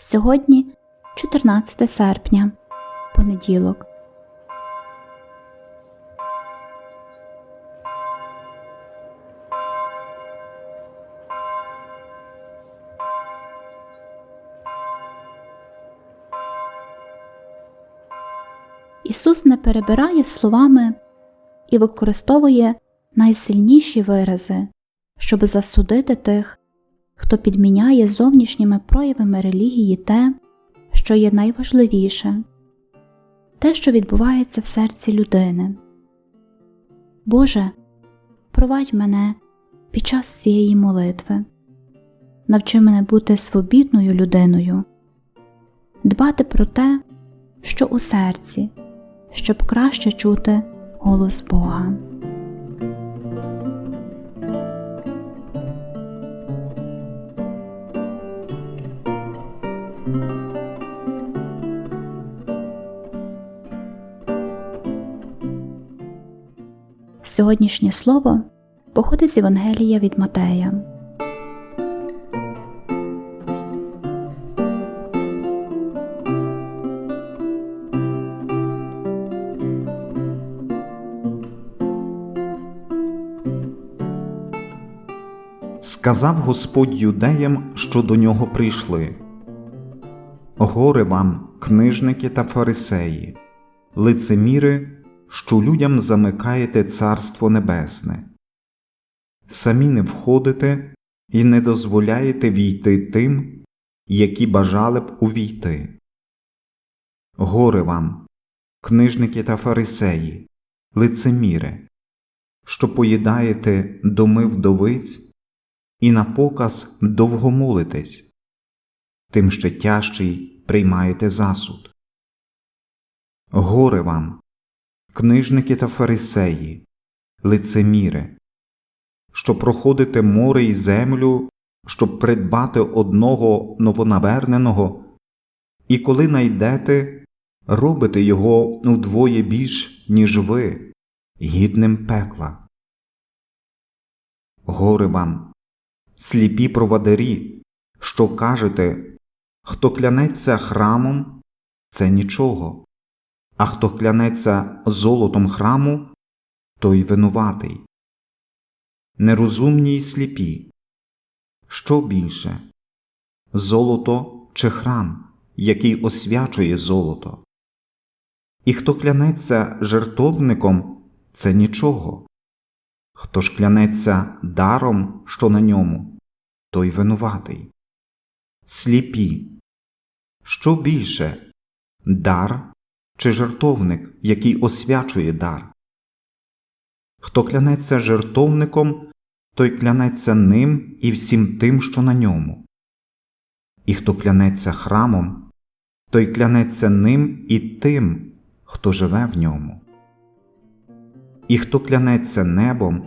Сьогодні 14 серпня, понеділок. Ісус не перебирає словами і використовує найсильніші вирази, щоб засудити тих, хто підміняє зовнішніми проявами релігії те, що є найважливіше, те, що відбувається в серці людини. Боже, провадь мене під час цієї молитви, навчи мене бути свобідною людиною, дбати про те, що у серці, щоб краще чути голос Бога. Сьогоднішнє слово походить з Євангелія від Матея. Сказав Господь юдеям, що до нього прийшли. Горе вам, книжники та фарисеї, лицеміри, що людям замикаєте Царство Небесне. Самі не входите і не дозволяєте війти тим, які бажали б увійти. Горе вам, книжники та фарисеї, лицеміри, що поїдаєте доми вдовиць і на показ довго молитесь, тим ще тяжчий приймаєте засуд. Горе вам, книжники та фарисеї, лицеміри, що проходите море і землю, щоб придбати одного новонаверненого, і коли найдете, робите його удвоє більш, ніж ви, гідним пекла. Горе вам, сліпі провадарі, що кажете, хто клянеться храмом, це нічого, а хто клянеться золотом храму, той винуватий. Нерозумні й сліпі. Що більше золото чи храм, який освячує золото? І хто клянеться жертовником, це нічого. Хто ж клянеться даром, що на ньому, той винуватий. Сліпі. Що більше дар чи жертовник, який освячує дар? Хто клянеться жертовником, той клянеться ним і всім тим, що на ньому. І хто клянеться храмом, той клянеться ним і тим, хто живе в ньому. І хто клянеться небом,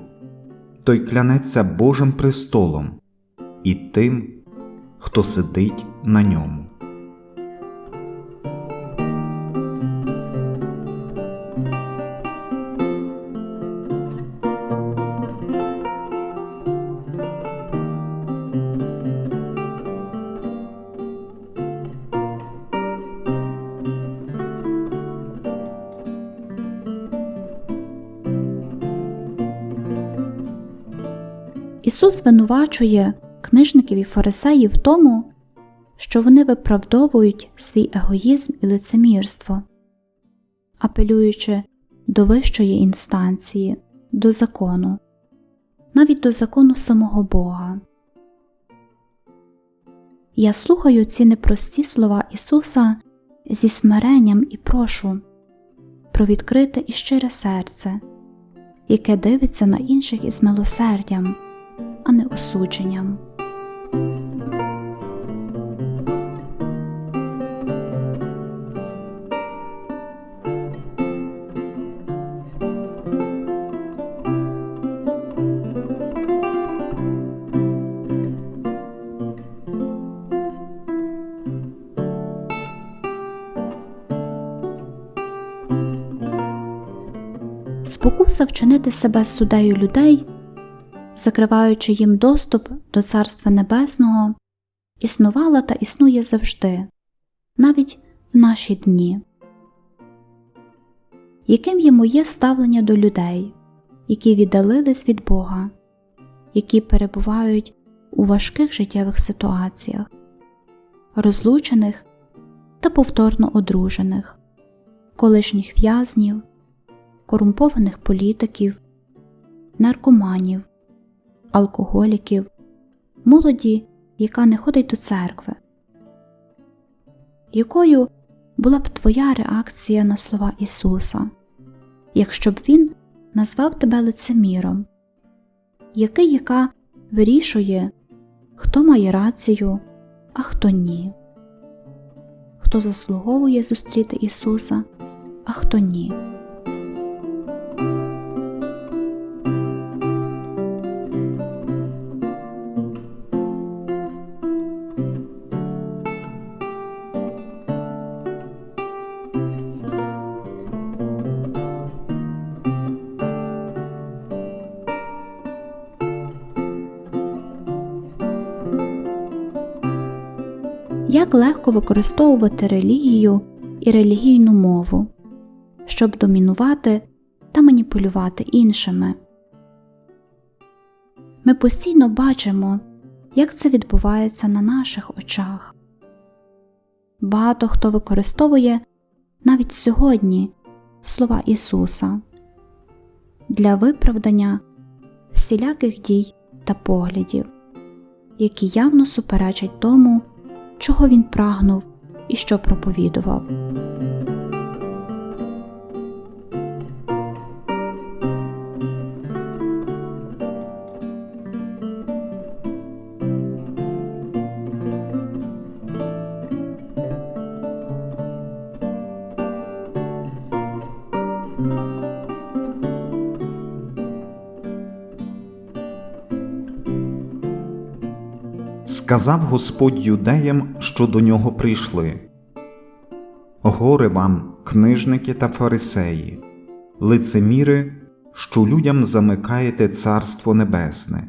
той клянеться Божим престолом і тим, хто сидить на ньому. Ісус звинувачує книжників і фарисеїв в тому, що вони виправдовують свій егоїзм і лицемірство, апелюючи до вищої інстанції, до закону, навіть до закону самого Бога. Я слухаю ці непрості слова Ісуса зі смиренням і прошу про відкрите і щире серце, яке дивиться на інших із милосердям а не осудженням. Спокуса вчинити себе суддею людей закриваючи їм доступ до Царства Небесного існувала та існує завжди, навіть в наші дні. Яким є моє ставлення до людей, які віддалились від Бога, які перебувають у важких життєвих ситуаціях, розлучених та повторно одружених, колишніх в'язнів, корумпованих політиків, наркоманів, алкоголіків, молоді, яка не ходить до церкви. Якою була б твоя реакція на слова Ісуса, якщо б Він назвав тебе лицеміром, який яка вирішує, хто має рацію, а хто ні, хто заслуговує зустріти Ісуса, а хто ні. Як легко використовувати релігію і релігійну мову, щоб домінувати та маніпулювати іншими. Ми постійно бачимо, як це відбувається на наших очах. Багато хто використовує навіть сьогодні слова Ісуса для виправдання всіляких дій та поглядів, які явно суперечать тому, чого він прагнув і що проповідував. Сказав Господь юдеям, що до нього прийшли. Горе вам, книжники та фарисеї, лицеміри, що людям замикаєте Царство Небесне.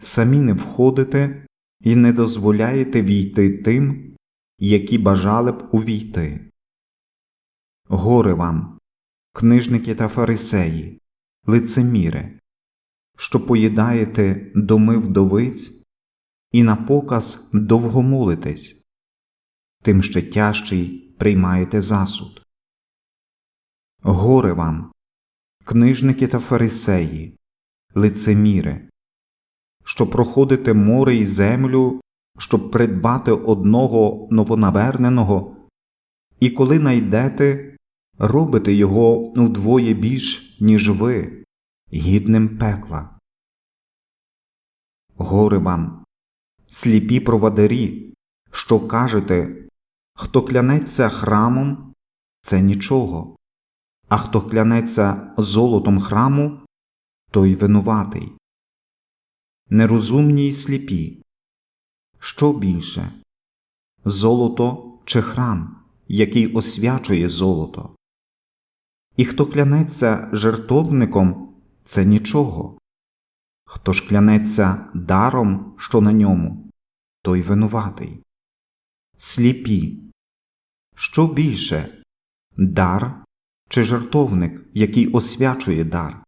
Самі не входите і не дозволяєте війти тим, які бажали б увійти. Горе вам, книжники та фарисеї, лицеміри, що поїдаєте доми вдовиць і на показ довго молитесь, тим ще тяжчий приймаєте засуд. Горе вам, книжники та фарисеї, лицеміри, що проходите море і землю, щоб придбати одного новонаверненого, і коли найдете, робите його удвоє більш, ніж ви, гідним пекла. Горе вам, сліпі провадарі, що кажете, хто клянеться храмом, це нічого, а хто клянеться золотом храму, той винуватий. Нерозумні й сліпі. Що більше золото чи храм, який освячує золото? І хто клянеться жертовником, це нічого. Хто ж клянеться даром, що на ньому, той винуватий. Сліпі. Що більше дар чи жертовник, який освячує дар?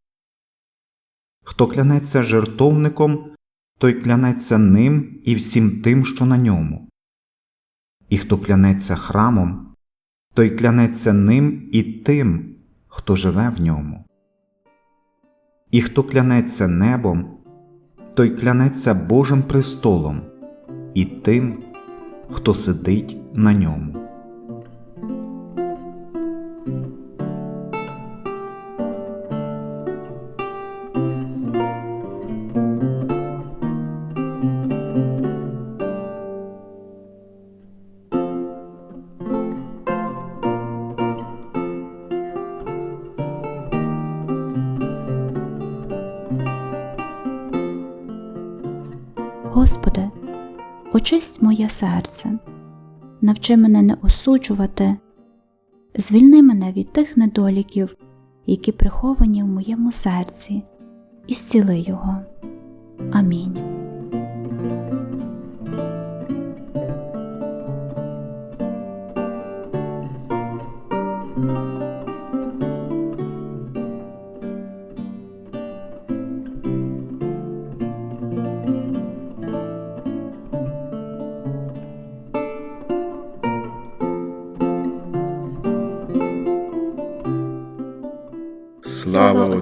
Хто клянеться жертовником, той клянеться ним і всім тим, що на ньому. І хто клянеться храмом, той клянеться ним і тим, хто живе в ньому. І хто клянеться небом, той клянеться Божим престолом і тим, хто сидить на ньому. Господи, очисть моє серце, навчи мене не осуджувати, звільни мене від тих недоліків, які приховані в моєму серці, і зціли його. Амінь.